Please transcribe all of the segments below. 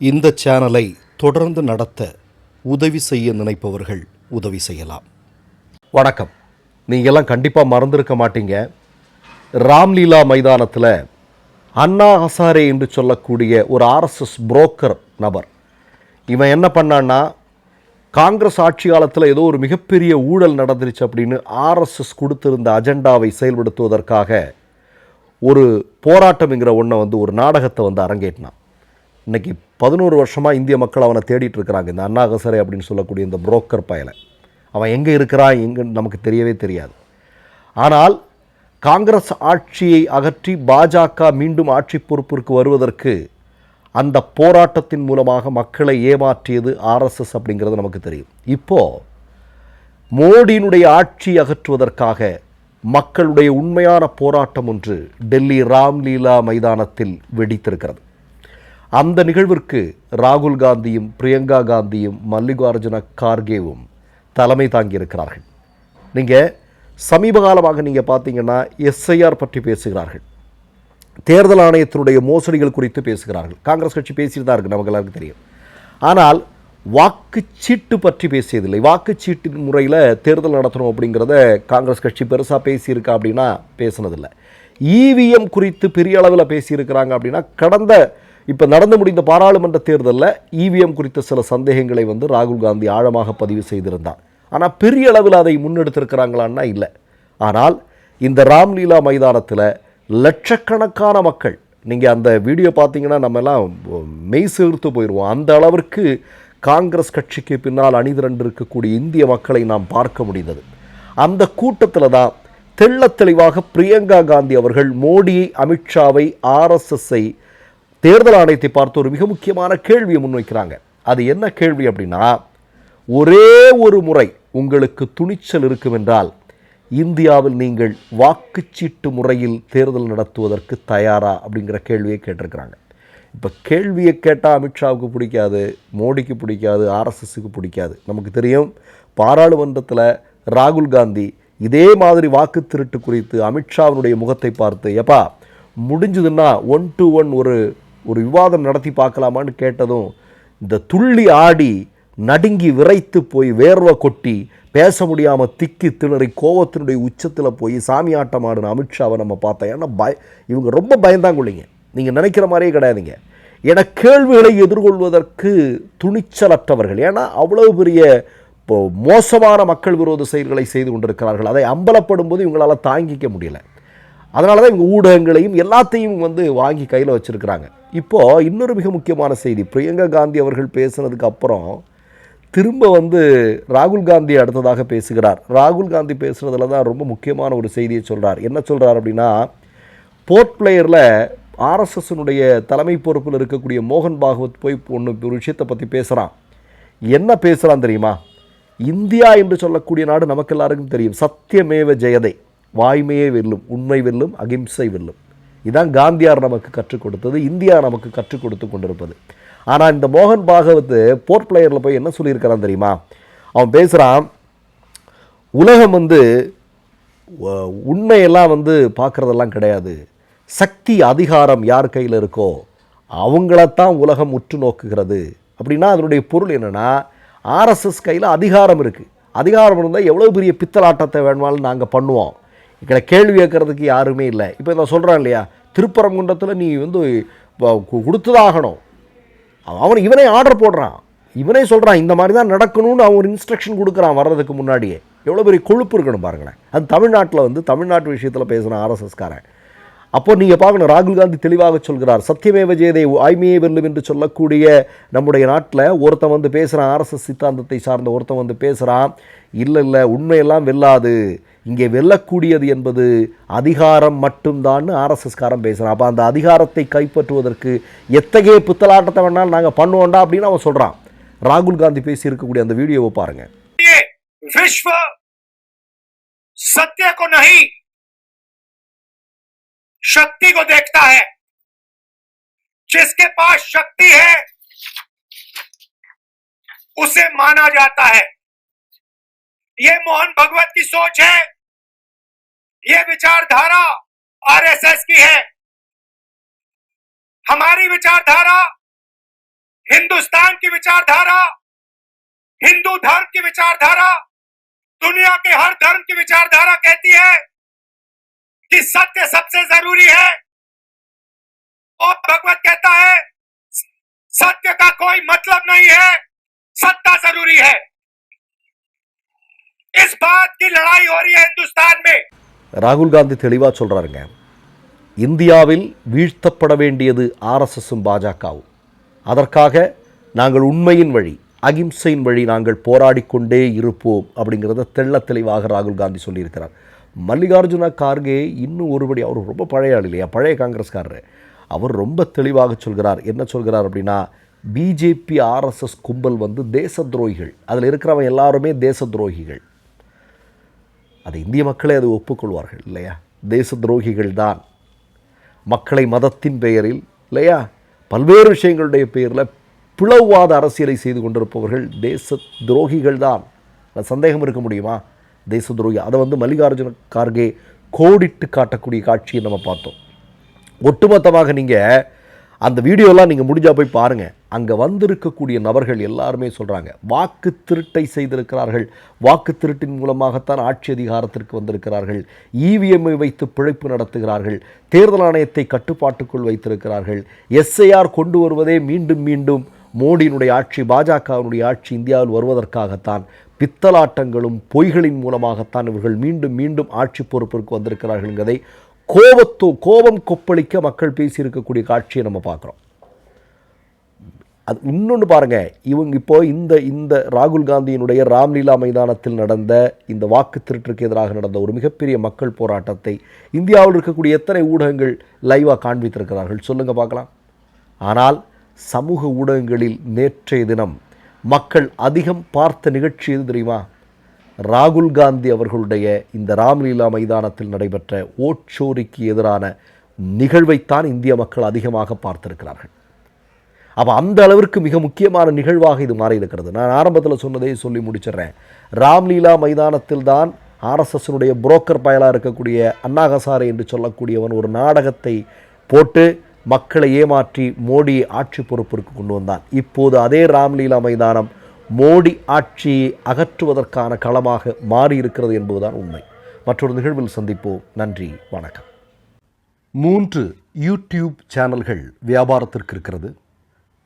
இந்த சேனலை தொடர்ந்து நடத்த உதவி செய்ய நினைப்பவர்கள் உதவி செய்யலாம். வணக்கம். நீங்கள்லாம் கண்டிப்பாக மறந்துருக்க மாட்டீங்க. ராம்லீலா மைதானத்தில் அண்ணா ஹசாரே என்று சொல்லக்கூடிய ஒரு ஆர்எஸ்எஸ் புரோக்கர் நபர். இவன் என்ன பண்ணான்னா காங்கிரஸ் ஆட்சி காலத்தில் ஏதோ ஒரு மிகப்பெரிய ஊழல் நடந்துருச்சு அப்படின்னு ஆர்எஸ்எஸ் கொடுத்திருந்த அஜெண்டாவை செயல்படுத்துவதற்காக ஒரு போராட்டம்ங்கிற ஒன்றை வந்து ஒரு நாடகத்தை வந்து அரங்கேற்றினான். இன்றைக்கி பதினோரு வருஷமாக இந்திய மக்கள் அவனை தேடிட்டு இருக்கிறாங்க இந்த அண்ணா ஹசரே அப்படின்னு சொல்லக்கூடிய இந்த புரோக்கர் பயலை. அவன் எங்கே இருக்கிறான் எங்கன்னு நமக்கு தெரியவே தெரியாது. ஆனால் காங்கிரஸ் ஆட்சியை அகற்றி பாஜக மீண்டும் ஆட்சி பொறுப்பிற்கு வருவதற்கு அந்த போராட்டத்தின் மூலமாக மக்களை ஏமாற்றியது ஆர்எஸ்எஸ் அப்படிங்கிறது நமக்கு தெரியும். இப்போது மோடியினுடைய ஆட்சி அகற்றுவதற்காக மக்களுடைய உண்மையான போராட்டம் ஒன்று டெல்லி ராம்லீலா மைதானத்தில் வெடித்திருக்கிறது. அந்த நிகழ்விற்கு ராகுல் காந்தியும் பிரியங்கா காந்தியும் மல்லிகார்ஜுன கார்கேவும் தலைமை தாங்கியிருக்கிறார்கள். நீங்கள் சமீப காலமாக நீங்கள் பார்த்தீங்கன்னா எஸ்ஐஆர் பற்றி பேசுகிறார்கள். தேர்தல் ஆணையத்தினுடைய மோசடிகள் குறித்து பேசுகிறார்கள். காங்கிரஸ் கட்சி பேசிட்டு தான் இருக்கு நமக்கு எல்லாருக்கும் தெரியும். ஆனால் வாக்குச்சீட்டு பற்றி பேசியதில்லை. வாக்குச்சீட்டின் முறையில் தேர்தல் நடத்தணும் அப்படிங்கிறத காங்கிரஸ் கட்சி பெருசாக பேசியிருக்கா அப்படின்னா பேசினதில்லை. இவிஎம் குறித்து பெரிய அளவில் பேசியிருக்கிறாங்க அப்படின்னா கடந்த இப்போ நடந்து முடிந்த பாராளுமன்ற தேர்தலில் இவிஎம் குறித்த சில சந்தேகங்களை வந்து ராகுல் காந்தி ஆழமாக பதிவு செய்திருந்தார். ஆனால் பெரிய அளவில் அதை முன்னெடுத்திருக்கிறாங்களான்னா இல்லை. ஆனால் இந்த ராம்லீலா மைதானத்தில் லட்சக்கணக்கான மக்கள் நீங்கள் அந்த வீடியோ பார்த்தீங்கன்னா நம்ம எல்லாம் மெய் சேர்த்து போயிடுவோம் அந்த அளவிற்கு காங்கிரஸ் கட்சிக்கு பின்னால் அணிதிரண்டு இருக்கக்கூடிய இந்திய மக்களை நாம் பார்க்க முடிந்தது. அந்த கூட்டத்தில் தான் தெள்ளத் தெளிவாக பிரியங்கா காந்தி அவர்கள் மோடியை அமித்ஷாவை ஆர்எஸ்எஸ்ஐ தேர்தல் ஆணையத்தை பார்த்து ஒரு மிக முக்கியமான கேள்வியை முன்வைக்கிறாங்க. அது என்ன கேள்வி அப்படின்னா ஒரே ஒரு முறை உங்களுக்கு துணிச்சல் இருக்கும் என்றால் இந்தியாவில் நீங்கள் வாக்குச்சீட்டு முறையில் தேர்தல் நடத்துவதற்கு தயாரா அப்படிங்கிற கேள்வியை கேட்டிருக்கிறாங்க. இப்போ கேள்வியை கேட்டால் அமித்ஷாவுக்கு பிடிக்காது மோடிக்கு பிடிக்காது ஆர்எஸ்எஸ்க்கு பிடிக்காது. நமக்கு தெரியும் பாராளுமன்றத்தில் ராகுல் காந்தி இதே மாதிரி வாக்கு திருட்டு குறித்து அமித்ஷாவினுடைய முகத்தை பார்த்து எப்பா முடிஞ்சதுன்னா ஒன் டு ஒன் ஒரு ஒரு விவாதம் நடத்தி பார்க்கலாமான்னு கேட்டதும் இந்த துள்ளி ஆடி நடுங்கி விரைத்து போய் வேர்வை கொட்டி பேச முடியாமல் திக்கி திணறி கோவத்தினுடைய உச்சத்தில் போய் சாமி ஆட்டம் ஆடின அமித்ஷாவை நம்ம பார்த்தோம் ஏன்னா பய இவங்க ரொம்ப பயந்தாங்குள்ளிங்க. நீங்கள் நினைக்கிற மாதிரியே கிடையாதுங்க. ஏன்னா கேள்விகளை எதிர்கொள்வதற்கு துணிச்சலற்றவர்கள். ஏன்னா அவ்வளவு பெரிய இப்போ மோசமான மக்கள் விரோத செயல்களை செய்து கொண்டிருக்கிறார்கள். அதை அம்பலப்படும் போது இவங்களால் தாங்கிக்க முடியல. அதனால தான் இவங்க ஊடகங்களையும் எல்லாத்தையும் வந்து வாங்கி கையில் வச்சுருக்கிறாங்க. இப்போது இன்னொரு மிக முக்கியமான செய்தி. பிரியங்கா காந்தி அவர்கள் பேசுனதுக்கு அப்புறம் திரும்ப வந்து ராகுல் காந்தி அடுத்ததாக பேசுகிறார். ராகுல் காந்தி பேசுகிறதுல தான் ரொம்ப முக்கியமான ஒரு செய்தியை சொல்கிறார் என்ன சொல்கிறார் அப்படின்னா போர்ட் பிளேயரில் ஆர்எஸ்எஸ்னுடைய தலைமை பொறுப்பில் இருக்கக்கூடிய மோகன் பாகவத் போய் ஒன்று ஒரு விஷயத்தை பற்றி பேசுகிறான் என்ன பேசுகிறான் தெரியுமா? இந்தியா என்று சொல்லக்கூடிய நாடு நமக்கு எல்லாருக்கும் தெரியும். சத்தியமேவ ஜெயதை. வாய்மையே வெல்லும் உண்மை வெல்லும் அகிம்சை வெல்லும். இதான் காந்தியார் நமக்கு கற்றுக் கொடுத்தது இந்தியா நமக்கு கற்றுக் கொடுத்து கொண்டிருப்பது. ஆனால் இந்த மோகன் பாகவத்து போர்ட் பிளேயரில் போய் என்ன சொல்லியிருக்கிறான் தெரியுமா? அவன் பேசுகிறான் உலகம் வந்து உண்மையெல்லாம் வந்து பார்க்குறதெல்லாம் கிடையாது. சக்தி அதிகாரம் யார் கையில் இருக்கோ அவங்களத்தான் உலகம் உற்று நோக்குகிறது. அப்படின்னா அதனுடைய பொருள் என்னென்னா ஆர்எஸ்எஸ் கையில் அதிகாரம் இருக்குது அதிகாரம் இருந்தால் எவ்வளோ பெரிய பித்தலாட்டத்தை வேணுமாலும் நாங்கள் பண்ணுவோம். இக்கட கேள்வி கேட்கறதுக்கு யாருமே இல்லை. இப்போ நான் சொல்கிறேன் இல்லையா? திருப்பரங்குன்றத்தில் நீ வந்து கொடுத்ததாகணும். அவன் இவனே ஆர்டர் போடுறான். இவனே சொல்கிறான் இந்த மாதிரி தான் நடக்கணும்னு அவன் ஒரு இன்ஸ்ட்ரக்ஷன் கொடுக்குறான் வர்றதுக்கு முன்னாடியே. எவ்வளோ பெரிய கொழுப்பு இருக்கணும் பாருங்களேன். அது தமிழ்நாட்டில் வந்து தமிழ்நாட்டு விஷயத்தில் பேசுகிறான் ஆர்எஸ்எஸ்காரன் அப்போ நீங்கள் பார்க்கணும் ராகுல் காந்தி தெளிவாக சொல்கிறார் சத்தியமேவ ஜெயதை ஆய்மையே வெல்லும் என்று சொல்லக்கூடிய நம்முடைய நாட்டில் ஒருத்தன் வந்து பேசுகிறான் ஆர்எஸ்எஸ் சித்தாந்தத்தை சார்ந்த ஒருத்தன் வந்து பேசுகிறான் இல்லை இல்லை உண்மையெல்லாம் வெல்லாது. இங்கே வெல்லக்கூடியது என்பது அதிகாரம் மட்டும்தான் ஆர்எஸ்எஸ்காரன் பேசுகிறான் அப்போ அந்த அதிகாரத்தை கைப்பற்றுவதற்கு எத்தகைய புத்தலாட்டத்தை வேணாலும் நாங்கள் பண்ணுவோண்டா அப்படின்னு அவன் சொல்கிறான் ராகுல் காந்தி பேசி இருக்கக்கூடிய அந்த வீடியோவை பாருங்கள் விஸ்வ சத்திய शक्ति को देखता है। जिसके पास शक्ति है, उसे माना जाता है। ये मोहन भगवत की सोच है। ये विचारधारा आरएसएस की है। हमारी विचारधारा हिंदुस्तान की विचारधारा, हिंदू धर्म की विचारधारा, दुनिया के हर धर्म की विचारधारा कहती है कि सत्य सबसे जरूरी है और भगवत कहता है सत्य का कोई मतलब नहीं है सत्ता जरूरी है इस बात की लड़ाई हो रही है हिंदुस्तान में ராகுல் காந்தி தெளிவாக சொல்கிறாருங்க இந்தியாவில் வீழ்த்தப்பட வேண்டியது ஆர்எஸ்எஸும் பாஜகவும் அதற்காக நாங்கள் உண்மையின் வழி அகிம்சையின் வழி நாங்கள் போராடிக்கொண்டே இருப்போம் அப்படிங்கிறத தெள்ள தெளிவாக ராகுல் காந்தி சொல்லியிருக்கிறார் மல்லிகார்ஜுன கார்கே இன்னும் ஒருபடி அவர் ரொம்ப பழைய ஆள் இல்லையா? பழைய காங்கிரஸ்காரர். அவர் ரொம்ப தெளிவாக சொல்கிறார். என்ன சொல்கிறார் அப்படின்னா பிஜேபி ஆர்எஸ்எஸ் கும்பல் வந்து தேச துரோகிகள் அதில் இருக்கிறவன் எல்லாருமே தேச துரோகிகள் அது இந்திய மக்களே அது ஒப்புக்கொள்வார்கள் இல்லையா? தேச துரோகிகள் தான். மக்களை மதத்தின் பெயரில் இல்லையா? பல்வேறு விஷயங்களுடைய பெயரில் பிளவுவாத அரசியலை செய்து கொண்டிருப்பவர்கள் தேச துரோகிகள் தான் சந்தேகம் இருக்க முடியுமா? தேசதுரோகி. அதை வந்து மல்லிகார்ஜுன கார்கே கோடிட்டு காட்டக்கூடிய காட்சியை நம்ம பார்த்தோம். ஒட்டுமொத்தமாக நீங்கள் அந்த வீடியோலாம் நீங்கள் முடிஞ்சால் போய் பாருங்கள் அங்கே வந்திருக்கக்கூடிய நபர்கள் எல்லாருமே சொல்கிறாங்க வாக்கு திருட்டை செய்திருக்கிறார்கள். வாக்கு திருட்டின் மூலமாகத்தான் ஆட்சி அதிகாரத்திற்கு வந்திருக்கிறார்கள். இவிஎம்ஐ வைத்து பிழைப்பு நடத்துகிறார்கள். தேர்தல் ஆணையத்தை கட்டுப்பாட்டுக்குள் வைத்திருக்கிறார்கள். எஸ்ஐஆர் கொண்டு வருவதே மீண்டும் மீண்டும் மோடியினுடைய ஆட்சி பாஜகவினுடைய ஆட்சி இந்தியாவில் வருவதற்காகத்தான் பித்தலாட்டங்களும் பொய்களின் மூலமாகத்தான் இவர்கள் மீண்டும் மீண்டும் ஆட்சி பொறுப்பிற்கு வந்திருக்கிறார்கள் வந்திருக்கிறார்கள்ங்கிறதை கோபத்தோ கோபம் கொப்பளிக்க மக்கள் பேசியிருக்கக்கூடிய காட்சியை நம்ம பார்க்குறோம். அது இன்னொன்று பாருங்க இவங்க இப்போ இந்த இந்த ராகுல் காந்தியினுடைய ராம்லீலா மைதானத்தில் நடந்த இந்த வாக்கு திருட்டிற்கு எதிராக நடந்த ஒரு மிகப்பெரிய மக்கள் போராட்டத்தை இந்தியாவில் இருக்கக்கூடிய எத்தனை ஊடகங்கள் லைவாக காண்பித்திருக்கிறார்கள்? சொல்லுங்க பார்க்கலாம். ஆனால் சமூக ஊடகங்களில் நேற்றைய தினம் மக்கள் அதிகம் பார்த்த நிகழ்ச்சி எது தெரியுமா? ராகுல் காந்தி அவர்களுடைய இந்த ராம்லீலா மைதானத்தில் நடைபெற்ற ஓட்சோரிக்கு எதிரான நிகழ்வைத்தான் இந்திய மக்கள் அதிகமாக பார்த்திருக்கிறார்கள். அப்போ அந்த அளவிற்கு மிக முக்கியமான நிகழ்வாக இது மாறி இருக்கிறது நான் ஆரம்பத்தில் சொன்னதை சொல்லி முடிச்சிடுறேன். ராம்லீலா மைதானத்தில் தான் ஆர்எஸ்எஸ்னுடைய புரோக்கர் பயலாக இருக்கக்கூடிய அண்ணா ஹசாரே என்று சொல்லக்கூடியவன் ஒரு நாடகத்தை போட்டு மக்களை ஏமாற்றி மோடியை ஆட்சி பொறுப்பிற்கு கொண்டு வந்தான். இப்போது அதே ராம்லீலா மைதானம் மோடி ஆட்சியை அகற்றுவதற்கான களமாக மாறி இருக்கிறது என்பதுதான் உண்மை. மற்றொரு நிகழ்வில் சந்திப்போம். நன்றி வணக்கம். மூன்று யூடியூப் சேனல்கள் வியாபாரத்திற்கு இருக்கிறது.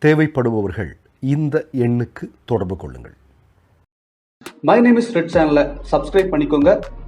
தேவைப்படுபவர்கள் இந்த எண்ணுக்கு தொடர்பு கொள்ளுங்கள். மை நேம் இஸ் ரெட் சேனலை சப்ஸ்கிரைப் பண்ணிக்கோங்க.